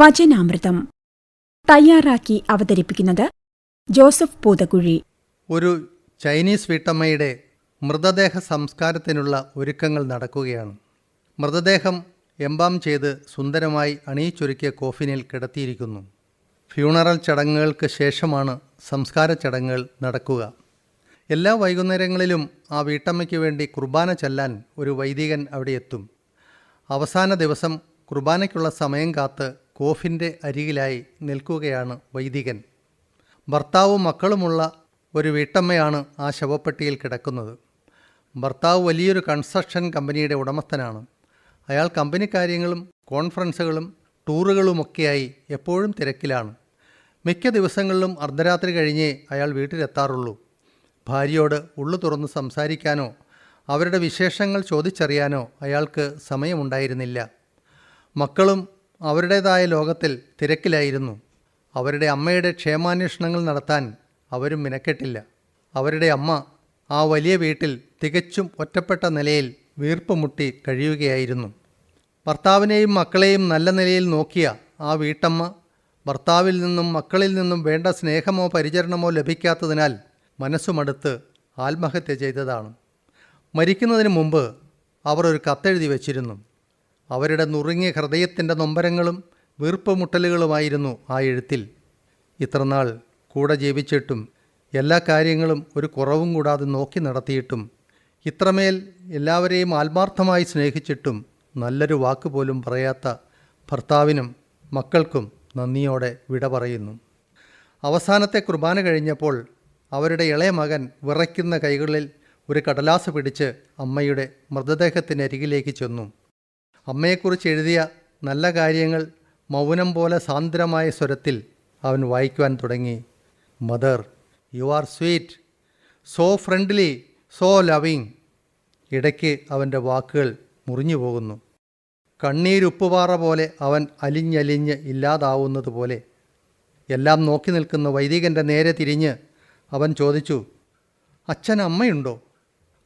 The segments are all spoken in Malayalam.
വചനാമൃതം. തയ്യാറാക്കി അവതരിപ്പിക്കുന്നത് ജോസഫ് പൂതക്കുഴി ഒരു ചൈനീസ് വീട്ടമ്മയുടെ മൃതദേഹ സംസ്കാരത്തിനുള്ള ഒരുക്കങ്ങൾ നടക്കുകയാണ്. മൃതദേഹം എംബാം ചെയ്ത് സുന്ദരമായി അണിയിച്ചൊരുക്കിയ കോഫിനിൽ കിടത്തിയിരിക്കുന്നു. ഫ്യൂണറൽ ചടങ്ങുകൾക്ക് ശേഷമാണ് സംസ്കാര ചടങ്ങുകൾ നടക്കുക. എല്ലാ വൈകുന്നേരങ്ങളിലും ആ വീട്ടമ്മയ്ക്ക് വേണ്ടി കുർബാന ചെല്ലാൻ ഒരു വൈദികൻ അവിടെ എത്തും. അവസാന ദിവസം കുർബാനയ്ക്കുള്ള സമയം കാത്ത് കോഫിന്റെ അരികിലായി നിൽക്കുകയാണ് വൈദികൻ. ഭർത്താവും മക്കളുമുള്ള ഒരു വീട്ടമ്മയാണ് ആ ശവപ്പെട്ടിയിൽ കിടക്കുന്നത്. ഭർത്താവ് വലിയൊരു കൺസ്ട്രക്ഷൻ കമ്പനിയുടെ ഉടമസ്ഥനാണ്. അയാൾ കമ്പനി കാര്യങ്ങളും കോൺഫറൻസുകളും ടൂറുകളുമൊക്കെയായി എപ്പോഴും തിരക്കിലാണ്. മിക്ക ദിവസങ്ങളിലും അർദ്ധരാത്രി കഴിഞ്ഞേ അയാൾ വീട്ടിലെത്താറുള്ളൂ. ഭാര്യയോട് ഉള്ളു തുറന്ന് സംസാരിക്കാനോ അവരുടെ വിശേഷങ്ങൾ ചോദിച്ചറിയാനോ അയാൾക്ക് സമയമുണ്ടായിരുന്നില്ല. മക്കളും അവരുടേതായ ലോകത്തിൽ തിരക്കിലായിരുന്നു. അവരുടെ അമ്മയുടെ ക്ഷേമാന്വേഷണങ്ങൾ നടത്താൻ അവരും മിനക്കെട്ടില്ല. അവരുടെ അമ്മ ആ വലിയ വീട്ടിൽ തികച്ചും ഒറ്റപ്പെട്ട നിലയിൽ വീർപ്പുമുട്ടി കഴിയുകയായിരുന്നു. ഭർത്താവിനെയും മക്കളെയും നല്ല നിലയിൽ നോക്കിയ ആ വീട്ടമ്മ ഭർത്താവിൽ നിന്നും മക്കളിൽ നിന്നും വേണ്ട സ്നേഹമോ പരിചരണമോ ലഭിക്കാത്തതിനാൽ മനസ്സുമടുത്ത് ആത്മഹത്യ ചെയ്തതാണ്. മരിക്കുന്നതിന് മുമ്പ് അവർ ഒരു കത്തെഴുതി വച്ചിരുന്നു. അവരുടെ നുറുങ്ങിയ ഹൃദയത്തിന്റെ നൊമ്പരങ്ങളും വീർപ്പുമുട്ടലുകളുമായിരുന്നു ആ എഴുത്തിൽ. ഇത്രനാൾ കൂടെ ജീവിച്ചിട്ടും എല്ലാ കാര്യങ്ങളും ഒരു കുറവും കൂടാതെ നോക്കി നടത്തിയിട്ടും ഇത്രമേൽ എല്ലാവരെയും ആത്മാർത്ഥമായി സ്നേഹിച്ചിട്ടും നല്ലൊരു വാക്ക് പോലും പറയാത്ത ഭർത്താവിനും മക്കൾക്കും നന്ദിയോടെ വിട പറയുന്നു. അവസാനത്തെ കുർബാന കഴിഞ്ഞപ്പോൾ അവരുടെ ഇളയ മകൻ വിറയ്ക്കുന്ന കൈകളിൽ ഒരു കടലാസ് പിടിച്ച് അമ്മയുടെ മൃതദേഹത്തിനരികിലേക്ക് ചെന്നു. അമ്മയെക്കുറിച്ച് എഴുതിയ നല്ല കാര്യങ്ങൾ മൗനം പോലെ സാന്ദ്രമായ സ്വരത്തിൽ അവൻ വായിക്കുവാൻ തുടങ്ങി. Mother you are sweet so friendly so loving. ഇടയ്ക്ക് അവന്റെ വാക്കുകൾ മുറിഞ്ഞു പോകുന്നു. കണ്ണീരുപ്പുപാറ പോലെ അവൻ അലിഞ്ഞലിഞ്ഞ് ഇല്ലാതാവുന്നത് പോലെ എല്ലാം നോക്കി നിൽക്കുന്ന വൈദികന്റെ നേരെ തിരിഞ്ഞ് അവൻ ചോദിച്ചു അച്ഛൻ അമ്മയുണ്ടോ?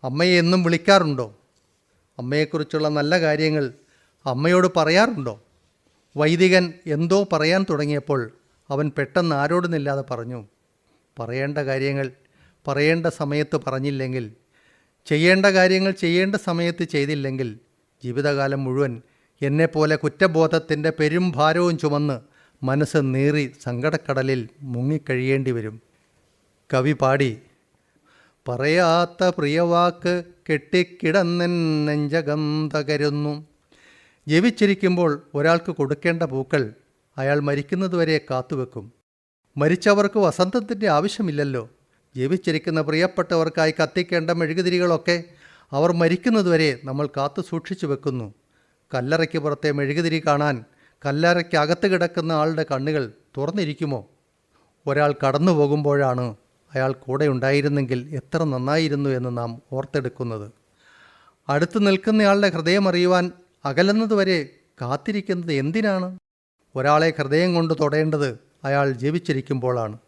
അമ്മയെ എന്നും വിളിക്കാറുണ്ടോ? അമ്മയെക്കുറിച്ചുള്ള നല്ല കാര്യങ്ങൾ അമ്മയോട് പറയാറുണ്ടോ? വൈദികൻ എന്തോ പറയാൻ തുടങ്ങിയപ്പോൾ അവൻ പെട്ടെന്ന് ആരോടുന്നില്ലാതെ പറഞ്ഞു പറയേണ്ട കാര്യങ്ങൾ പറയേണ്ട സമയത്ത് പറഞ്ഞില്ലെങ്കിൽ ചെയ്യേണ്ട കാര്യങ്ങൾ ചെയ്യേണ്ട സമയത്ത് ചെയ്തില്ലെങ്കിൽ ജീവിതകാലം മുഴുവൻ എന്നെപ്പോലെ കുറ്റബോധത്തിന്റെ പെരും ഭാരവും ചുമന്ന് മനസ്സ് നീറി സങ്കടക്കടലിൽ മുങ്ങിക്കഴിയേണ്ടി വരും. കവി പാടി പറയാത്ത പ്രിയവാക്ക് കെട്ടിക്കിടന്നെൻ നെഞ്ചകം തകരുന്നു. ജീവിച്ചിരിക്കുമ്പോൾ ഒരാൾക്ക് കൊടുക്കേണ്ട പൂക്കൾ അയാൾ മരിക്കുന്നതുവരെ കാത്തുവെക്കും. മരിച്ചവർക്ക് വസന്തത്തിന്റെ ആവശ്യമില്ലല്ലോ. ജീവിച്ചിരിക്കുന്ന പ്രിയപ്പെട്ടവർക്കായി കത്തിക്കേണ്ട മെഴുകുതിരികളൊക്കെ അവർ മരിക്കുന്നതുവരെ നമ്മൾ കാത്തു സൂക്ഷിച്ചു വെക്കുന്നു. കല്ലറയ്ക്ക് പുറത്തെ മെഴുകുതിരി കാണാൻ കല്ലറയ്ക്കകത്ത് കിടക്കുന്ന ആളുടെ കണ്ണുകൾ തുറന്നിരിക്കുമോ? ഒരാൾ കടന്നു പോകുമ്പോഴാണ് അയാൾ കൂടെ ഉണ്ടായിരുന്നെങ്കിൽ എത്ര നന്നായിരുന്നു എന്ന് നാം ഓർത്തെടുക്കുന്നത്. അടുത്ത് നിൽക്കുന്നയാളുടെ ഹൃദയം അറിയുവാൻ അകലുന്നതുവരെ കാത്തിരിക്കുന്നത് എന്തിനാണ്? ഒരാളെ ഹൃദയം കൊണ്ട് തൊടേണ്ടത് അയാൾ ജീവിച്ചിരിക്കുമ്പോഴാണ്.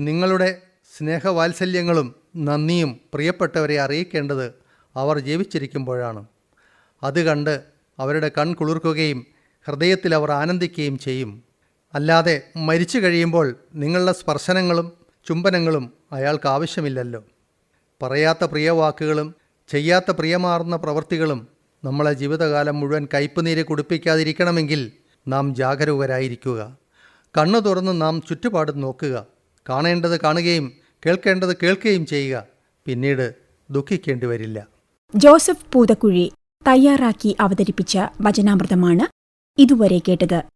നിങ്ങളുടെ സ്നേഹവാത്സല്യങ്ങളും നന്ദിയും പ്രിയപ്പെട്ടവരെ അറിയിക്കേണ്ടത് അവർ ജീവിച്ചിരിക്കുമ്പോഴാണ്. അത് കണ്ട് അവരുടെ കൺ കുളിർക്കുകയും ഹൃദയത്തിൽ അവർ ആനന്ദിക്കുകയും ചെയ്യും. അല്ലാതെ മരിച്ചു കഴിയുമ്പോൾ നിങ്ങളുടെ സ്പർശനങ്ങളും ചുംബനങ്ങളും അയാൾക്ക് ആവശ്യമില്ലല്ലോ. പറയാത്ത പ്രിയവാക്കുകളും ചെയ്യാത്ത പ്രിയമാർന്ന പ്രവൃത്തികളും നമ്മളെ ജീവിതകാലം മുഴുവൻ കയ്പുനീര് കുടിപ്പിക്കാതിരിക്കണമെങ്കിൽ നാം ജാഗരൂകരായിരിക്കുക. കണ്ണു തുറന്ന് നാം ചുറ്റുപാടും നോക്കുക. കാണേണ്ടത് കാണുകയും കേൾക്കേണ്ടത് കേൾക്കുകയും ചെയ്യുക. പിന്നീട് ദുഃഖിക്കേണ്ടി വരില്ല. ജോസഫ് പൂതക്കുഴി തയ്യാറാക്കി അവതരിപ്പിച്ച വചനാമൃതമാണ് ഇതുവരെ കേട്ടത്.